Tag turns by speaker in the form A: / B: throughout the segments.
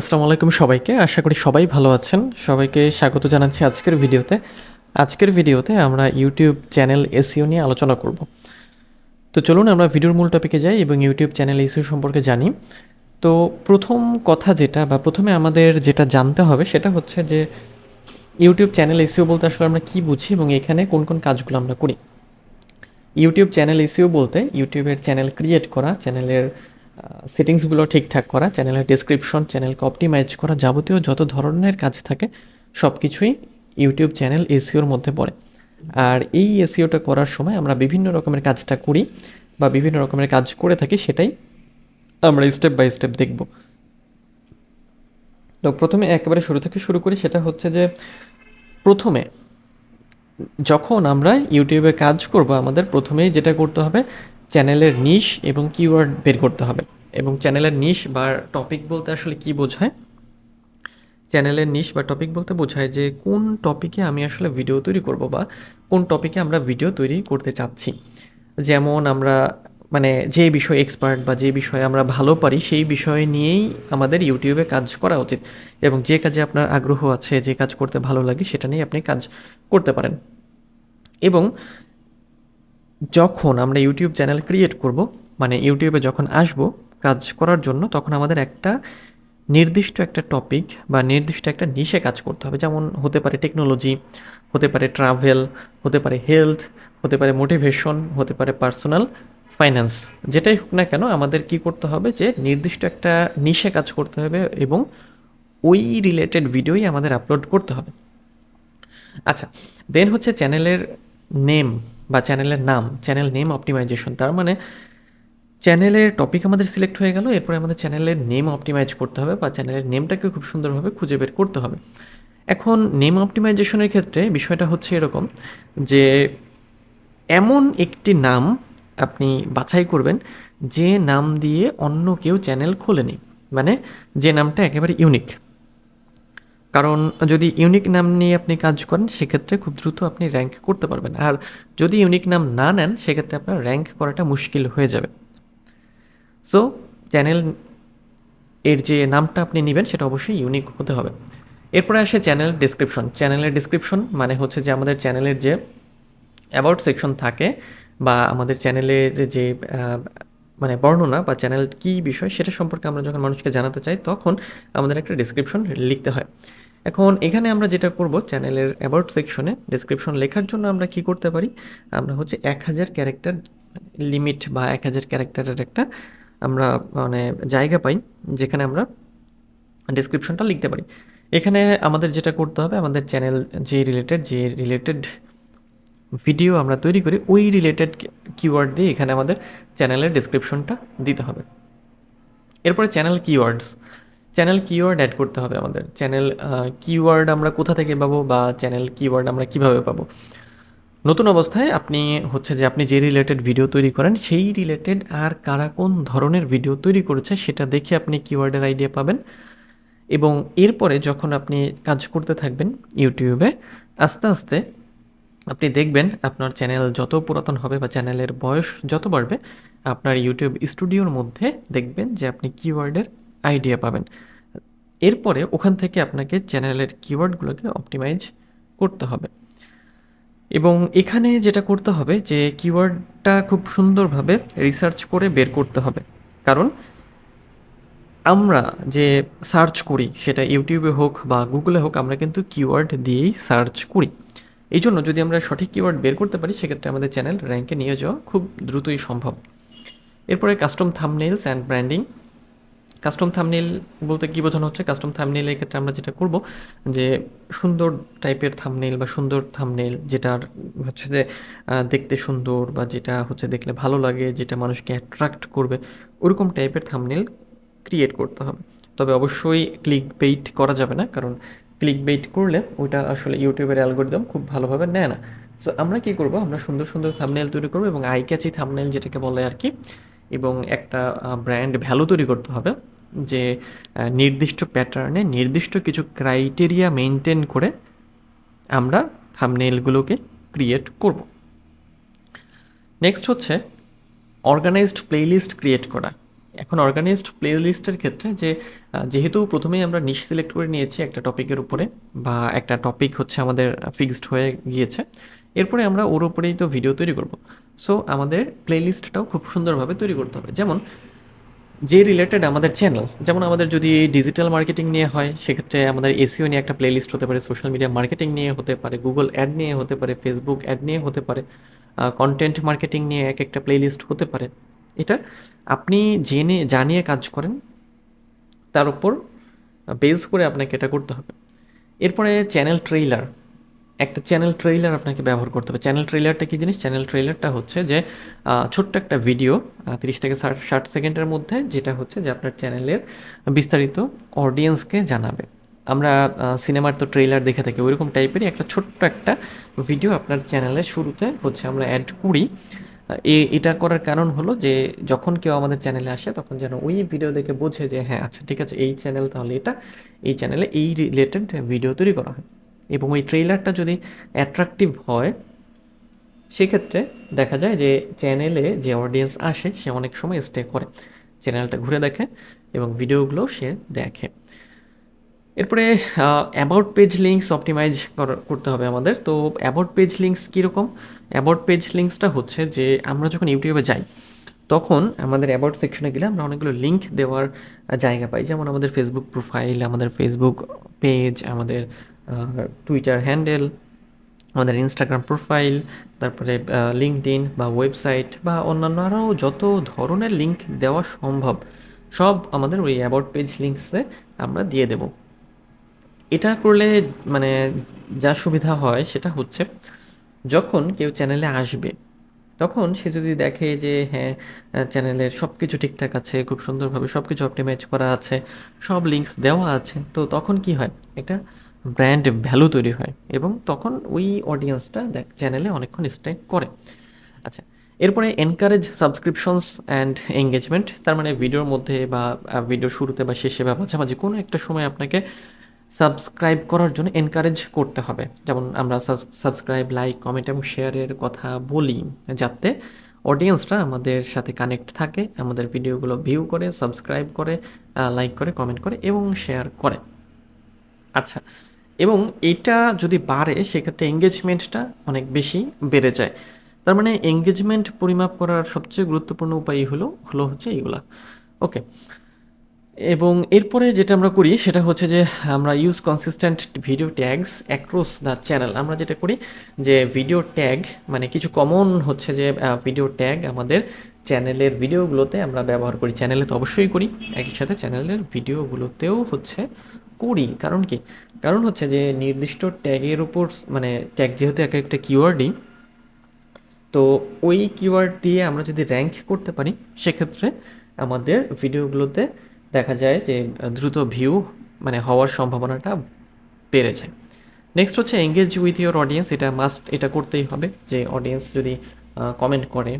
A: আসসালামু আলাইকুম সবাইকে। আশা করি সবাই ভালো আছেন। সবাইকে স্বাগত জানাচ্ছি আজকের ভিডিওতে। আজকের ভিডিওতে আমরা ইউটিউব চ্যানেল এসিও নিয়ে আলোচনা করব। তো চলুন আমরা ভিডিওর মূল টপিকে যাই এবং ইউটিউব চ্যানেল এসিও সম্পর্কে জানি। তো প্রথম কথা যেটা বা প্রথমে আমাদের যেটা জানতে হবে সেটা হচ্ছে যে ইউটিউব চ্যানেল এসিও বলতে আসলে আমরা কী বুঝি এবং এখানে কোন কোন কাজগুলো আমরা করি? ইউটিউব চ্যানেল এসিও বলতে ইউটিউবের চ্যানেল ক্রিয়েট করা, চ্যানেলের সেটিংসগুলো ঠিকঠাক করা চ্যানেলের ডিসক্রিপশন চ্যানেলকে অপটিমাইজ করা যাবতীয় যত ধরনের কাজ থাকে সব কিছুই ইউটিউব চ্যানেল এসিওর মধ্যে পড়ে। আর এই এসিওটা করার সময় আমরা বিভিন্ন রকমের কাজটা করি বা বিভিন্ন রকমের কাজ করে থাকি, সেটাই আমরা স্টেপ বাই স্টেপ দেখব। তো প্রথমে একেবারে শুরু থেকে শুরু করি, সেটা হচ্ছে যে প্রথমে যখন আমরা ইউটিউবে কাজ করব, আমাদের প্রথমেই যেটা করতে হবে চ্যানেলের নিশ এবং কিওয়ার্ড বের করতে হবে। এবং চ্যানেলের নিশ বা টপিক বলতে আসলে কি বোঝায়? চ্যানেলের নিশ বা টপিক বলতে বোঝায় যে কোন টপিকে আমি আসলে ভিডিও তৈরি করব বা কোন টপিকে আমরা ভিডিও তৈরি করতে চাচ্ছি। যেমন আমরা মানে যে বিষয়ে এক্সপার্ট বা যে বিষয়ে আমরা ভালো পারি সেই বিষয় নিয়েই আমাদের ইউটিউবে কাজ করা উচিত এবং যে কাজে আপনার আগ্রহ আছে, যে কাজ করতে ভালো লাগে সেটা নিয়ে আপনি কাজ করতে পারেন। এবং যখন আমরা ইউটিউব চ্যানেল ক্রিয়েট করব মানে ইউটিউবে যখন আসব কাজ করার জন্য তখন আমাদের একটা নির্দিষ্ট একটা টপিক বা নির্দিষ্ট একটা নিশে কাজ করতে হবে। যেমন হতে পারে টেকনোলজি হতে পারে ট্রাভেল হতে পারে হেলথ হতে পারে মোটিভেশন হতে পারে পার্সোনাল ফাইন্যান্স যেটাই হোক না কেন, আমাদের কি করতে হবে যে নির্দিষ্ট একটা নিশে কাজ করতে হবে এবং ওই রিলেটেড ভিডিওই আমাদের আপলোড করতে হবে। আচ্ছা দেন হচ্ছে চ্যানেলের নেম বা চ্যানেলের নাম চ্যানেল নেম অপটিমাইজেশন তার মানে চ্যানেলের টপিক আমাদের সিলেক্ট হয়ে গেল, এরপরে আমাদের চ্যানেলের নেম অপটিমাইজ করতে হবে বা চ্যানেলের নেমটাকে খুব সুন্দরভাবে খুঁজে বের করতে হবে। এখন নেম অপটিমাইজেশনের ক্ষেত্রে বিষয়টা হচ্ছে এরকম যে, এমন একটি নাম আপনি বাছাই করবেন যে নাম দিয়ে অন্য কেউ চ্যানেল খোলেনি। মানে যে নামটা একেবারে ইউনিক কারণ যদি ইউনিক নাম নিয়ে আপনি কাজ করেন, সেক্ষেত্রে খুব দ্রুত আপনি র্যাঙ্ক করতে পারবেন। আর যদি ইউনিক নাম না নেন, সেক্ষেত্রে আপনার র্যাঙ্ক করাটা মুশকিল হয়ে যাবে। সো চ্যানেল এর যে নামটা আপনি নেবেন, সেটা অবশ্যই ইউনিক হতে হবে। এরপরে আসে চ্যানেল ডিসক্রিপশন চ্যানেলের ডিসক্রিপশন মানে হচ্ছে যে আমাদের চ্যানেলের যে অ্যাবাউট সেকশন থাকে বা আমাদের চ্যানেলের যে মানে বর্ণনা বা চ্যানেল কী বিষয়, সেটা সম্পর্কে আমরা যখন মানুষকে জানাতে চাই, তখন আমাদের একটা ডিসক্রিপশন লিখতে হয়। এখন এখানে আমরা যেটা করব চ্যানেলের অ্যাবাউট সেকশনে ডিসক্রিপশন লেখার জন্য আমরা কি করতে পারি? আমরা হচ্ছে এক হাজার ক্যারেক্টার লিমিট বা এক হাজার ক্যারেক্টারের একটা আমরা মানে জায়গা পাই যেখানে আমরা ডিসক্রিপশনটা লিখতে পারি। এখানে আমাদের যেটা করতে হবে, আমাদের চ্যানেল যে রিলেটেড যে রিলেটেড ভিডিও আমরা তৈরি করি, ওই রিলেটেড কিওয়ার্ড দিয়ে এখানে আমাদের চ্যানেলের ডিসক্রিপশনটা দিতে হবে। এরপরে channel keywords channel keyword add করতে হবে আমাদের। চ্যানেল কিওয়ার্ড আমরা কোথা থেকে পাবো বা চ্যানেল কিওয়ার্ড আমরা কীভাবে পাবো? নতুন অবস্থায় আপনি হচ্ছে যে আপনি যে রিলেটেড ভিডিও তৈরি করেন, সেই রিলেটেড আর কারা কোন ধরনের ভিডিও তৈরি করেছে সেটা দেখে আপনি কিওয়ার্ডের আইডিয়া পাবেন। এবং এরপরে যখন আপনি কাজ করতে থাকবেন ইউটিউবে আস্তে আস্তে আপনি দেখবেন আপনার চ্যানেল যত পুরাতন হবে বা চ্যানেলের বয়স যত বাড়বে, আপনার ইউটিউব স্টুডিওর মধ্যে দেখবেন যে আপনি কিওয়ার্ডের আইডিয়া পাবেন। এরপরে ওখান থেকে আপনাকে চ্যানেলের কিওয়ার্ডগুলোকে অপটিমাইজ করতে হবে। এবং এখানে যেটা করতে হবে যে কিওয়ার্ডটা খুব সুন্দরভাবে রিসার্চ করে বের করতে হবে। কারণ আমরা যে সার্চ করি, সেটা ইউটিউবে হোক বা গুগলে হোক, আমরা কিন্তু কিওয়ার্ড দিয়েই সার্চ করি। এই জন্য যদি আমরা সঠিক কিওয়ার্ড বের করতে পারি, সেক্ষেত্রে আমাদের চ্যানেল র্যাঙ্কে নিয়ে যাওয়া খুব দ্রুতই সম্ভব। এরপরে custom thumbnails and branding custom thumbnail বলতে কী বোঝানো হচ্ছে? কাস্টম থামনেলের ক্ষেত্রে আমরা যেটা করব, যে সুন্দর টাইপের থামনেল বা সুন্দর থামনেল যেটার হচ্ছে যে দেখতে সুন্দর বা যেটা হচ্ছে দেখলে ভালো লাগে, যেটা মানুষকে অ্যাট্রাক্ট করবে, ওরকম টাইপের থামনেল ক্রিয়েট করতে হবে। তবে অবশ্যই ক্লিক বেইট করা যাবে না, কারণ ক্লিক বেইট করলে ওইটা আসলে ইউটিউবের অ্যালগোরিদম খুব ভালোভাবে নেয় না। সো আমরা কি করব? আমরা সুন্দর সুন্দর থামনেল তৈরি করব এবং আই ক্যাচি থামনেল যেটাকে বলে আর কি এবং একটা ব্র্যান্ড ভ্যালু তৈরি করতে হবে যে নির্দিষ্ট প্যাটার্নে নির্দিষ্ট কিছু ক্রাইটেরিয়া মেনটেন করে আমরা থামনেলগুলোকে ক্রিয়েট করব। নেক্সট হচ্ছে অর্গানাইজড প্লেলিস্ট ক্রিয়েট করা। এখন অর্গানাইজড প্লে লিস্টের ক্ষেত্রে যে যেহেতু প্রথমেই আমরা নিশ সিলেক্ট করে নিয়েছি একটা টপিকের উপরে বা একটা টপিক হচ্ছে আমাদের ফিক্সড হয়ে গিয়েছে এরপরে আমরা ওর উপরেই তো ভিডিও তৈরি করব। সো আমাদের প্লে লিস্টটাও খুব সুন্দরভাবে তৈরি করতে হবে। যেমন, যে রিলেটেড আমাদের চ্যানেল যেমন আমাদের যদি ডিজিটাল মার্কেটিং নিয়ে হয়, সেক্ষেত্রে আমাদের এসিও নিয়ে একটা প্লেলিস্ট হতে পারে সোশ্যাল মিডিয়া মার্কেটিং নিয়ে হতে পারে গুগল অ্যাড নিয়ে হতে পারে ফেসবুক অ্যাড নিয়ে হতে পারে কন্টেন্ট মার্কেটিং নিয়ে এক একটা প্লেলিস্ট হতে পারে। এটা আপনি জেনে, জানিয়ে কাজ করেন, তার উপর বেস করে আপনাকে এটা করতে হবে। এরপরে চ্যানেল ট্রেইলার একটা চ্যানেল ট্রেইলার আপনাকে ব্যবহার করতে হবে। চ্যানেল ট্রেইলারটা কী জিনিস? চ্যানেল ট্রেইলারটা হচ্ছে যে ছোট্ট একটা ভিডিও তিরিশ থেকে ষাট ষাট সেকেন্ডের মধ্যে যেটা হচ্ছে যে আপনার চ্যানেলের বিস্তারিত অডিয়েন্সকে জানাবে। আমরা সিনেমার তো ট্রেইলার দেখে থাকি, ওইরকম টাইপেরই একটা ছোট্ট একটা ভিডিও আপনার চ্যানেলের শুরুতে হচ্ছে আমরা অ্যাড করি। এটা করার কারণ হলো যে, যখন কেউ আমাদের চ্যানেলে আসে, তখন যেন ওই ভিডিও দেখে বোঝে যে হ্যাঁ আচ্ছা ঠিক আছে, এই চ্যানেল তাহলে এটা, এই চ্যানেলে এই রিলেটেড ভিডিও তৈরি করা হয়। এবং ওই ট্রেইলারটা যদি অ্যাট্রাকটিভ হয়, সেক্ষেত্রে দেখা যায় যে চ্যানেলে যে অডিয়েন্স আসে, সে অনেক সময় স্টে করে। চ্যানেলটা ঘুরে দেখে এবং ভিডিওগুলো সে দেখে। এরপরে অ্যাবাউট পেজ লিঙ্কস অপটিমাইজ করতে হবে আমাদের। তো অ্যাবাউট পেজ লিঙ্কস কীরকম? অ্যাবাউট পেজ লিঙ্কসটা হচ্ছে যে আমরা যখন ইউটিউবে যাই, তখন আমাদের অ্যাবাউট সেকশনে গেলে আমরা অনেকগুলো লিঙ্ক দেওয়ার জায়গা পাই। যেমন আমাদের ফেসবুক প্রোফাইল আমাদের ফেসবুক পেজ আমাদের টুইটার হ্যান্ডেল আমাদের ইনস্টাগ্রাম প্রোফাইল তারপরে লিঙ্কড বা ওয়েবসাইট বা অন্যান্য আরও যত ধরনের লিঙ্ক দেওয়া সম্ভব, সব আমাদের ওই অ্যাবাউট পেজ লিঙ্কসে আমরা দিয়ে দেব। এটা করলে মানে যা সুবিধা হয় সেটা হচ্ছে, যখন কেউ চ্যানেলে আসবে, তখন সে যদি দেখে যে হ্যাঁ চ্যানেলের সব কিছু ঠিকঠাক আছে, খুব সুন্দরভাবে সব কিছু অপটিমাইজ করা আছে, সব লিঙ্কস দেওয়া আছে, তো তখন কি হয়? একটা ব্র্যান্ড ভ্যালু তৈরি হয় এবং তখন ওই অডিয়েন্সটা দেখ চ্যানেলে অনেকক্ষণ স্টে করে। আচ্ছা এরপরে এনকারেজ সাবস্ক্রিপশনস অ্যান্ড এঙ্গেজমেন্ট তার মানে ভিডিওর মধ্যে বা ভিডিওর শুরুতে বা শেষে বা মাঝামাঝি কোনো একটা সময় আপনাকে সাবস্ক্রাইব করার জন্য এনকারেজ করতে হবে। যেমন আমরা সাবস্ক্রাইব লাইক কমেন্ট এবং শেয়ারের কথা বলি, যাতে অডিয়েন্সরা আমাদের সাথে কানেক্ট থাকে, আমাদের ভিডিওগুলো ভিউ করে সাবস্ক্রাইব করে লাইক করে কমেন্ট করে এবং শেয়ার করে। আচ্ছা এবং এটা যদি বাড়ে, সেক্ষেত্রে এঙ্গেজমেন্টটা অনেক বেশি বেড়ে যায়। তার মানে এঙ্গেজমেন্ট পরিমাপ করার সবচেয়ে গুরুত্বপূর্ণ উপায় হলো হলো হচ্ছে এইগুলা। ওকে এবং এরপরে যেটা আমরা করি, সেটা হচ্ছে যে আমরা use consistent video tags across the channel আমরা যেটা করি যে ভিডিও ট্যাগ মানে কিছু কমন হচ্ছে যে ভিডিও ট্যাগ আমাদের চ্যানেলের ভিডিওগুলোতে আমরা ব্যবহার করি। চ্যানেলে তো অবশ্যই করি, একই সাথে চ্যানেলের ভিডিওগুলোতেও হচ্ছে করি। কারণ কি? কারণ হচ্ছে যে, নির্দিষ্ট ট্যাগের উপর মানে ট্যাগ যেহেতু এক একটা কিওয়ার্ডই তো ওই কিওয়ার্ড দিয়ে আমরা যদি র্যাঙ্ক করতে পারি, সেক্ষেত্রে আমাদের ভিডিওগুলোতে দেখা যায় যে, দ্রুত ভিউ মানে হওয়ার সম্ভাবনাটা বেড়ে যায়। নেক্সট হচ্ছে এঙ্গেজ উইথ ইউর অডিয়েন্স এটা মাস্ট এটা করতেই হবে যে অডিয়েন্স যদি কমেন্ট করে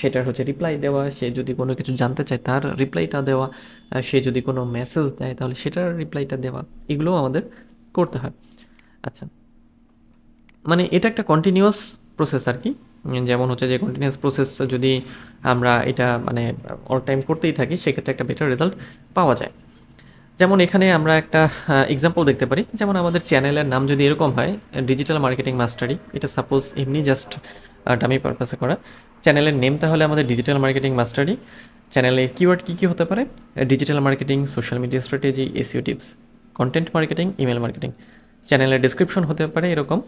A: সেটার হচ্ছে রিপ্লাই দেওয়া, সে যদি কোনো কিছু জানতে চায় তার রিপ্লাইটা দেওয়া সে যদি কোনো মেসেজ দেয় তাহলে সেটার রিপ্লাইটা দেওয়া, এগুলোও আমাদের করতে হয়। আচ্ছা। মানে এটা একটা কন্টিনিউয়াস প্রসেস আর কি। যেমন হচ্ছে যে কন্টিনিউয়াস প্রসেস যদি আমরা এটা মানে অল টাইম করতেই থাকি, সেক্ষেত্রে একটা বেটার রেজাল্ট পাওয়া যায়। যেমন এখানে আমরা একটা এক্সাম্পল দেখতে পারি। যেমন আমাদের চ্যানেলের নাম যদি এরকম হয় ডিজিটাল মার্কেটিং মাস্টারি এটা সাপোজ এমনি জাস্ট ডামি পারপাসে করা। চ্যানেলের নেম তাহলে আমাদের ডিজিটাল মার্কেটিং মাস্টারি চ্যানেলে কিওয়ার্ড কী কী হতে পারে? Digital marketing social media strategy SEO tips content marketing email marketing চ্যানেলের ডিসক্রিপশন হতে পারে এরকম।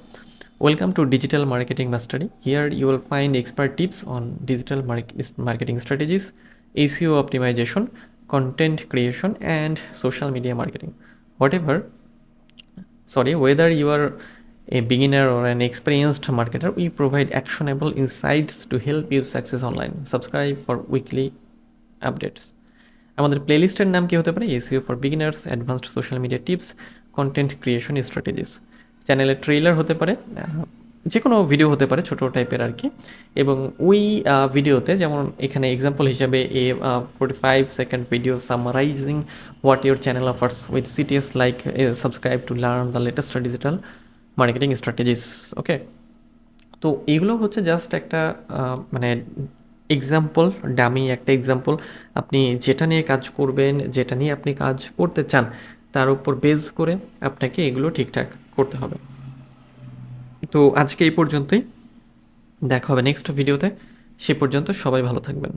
A: Welcome to digital marketing mastery here you will find expert tips on digital marketing strategies ACO optimization, content creation, and social media marketing. Whatever, sorry, whether you are a beginner or an experienced marketer, we provide actionable insights to help you success online. Subscribe for weekly updates. আমাদের প্লেলিস্টের নাম কি হতে পারে SEO for beginners advanced social media tips content creation strategies চ্যানেলের trailer হতে পারে যে কোনো ভিডিও হতে পারে ছোটো টাইপের আর কি এবং ওই ভিডিওতে যেমন এখানে এক্সাম্পল হিসাবে a forty five second video summarising what your channel offers with CTAs like subscribe to learn the latest digital marketing strategies okay তো এগুলো হচ্ছে জাস্ট একটা মানে এক্সাম্পল ডামি একটা এক্সাম্পল আপনি যেটা নিয়ে কাজ করবেন, যেটা নিয়ে আপনি কাজ করতে চান, তার উপর বেস করে আপনাকে এগুলো ঠিকঠাক করতে হবে। তো আজকে এই পর্যন্তই, দেখা হবে নেক্সট ভিডিওতে সে পর্যন্ত সবাই ভালো থাকবেন।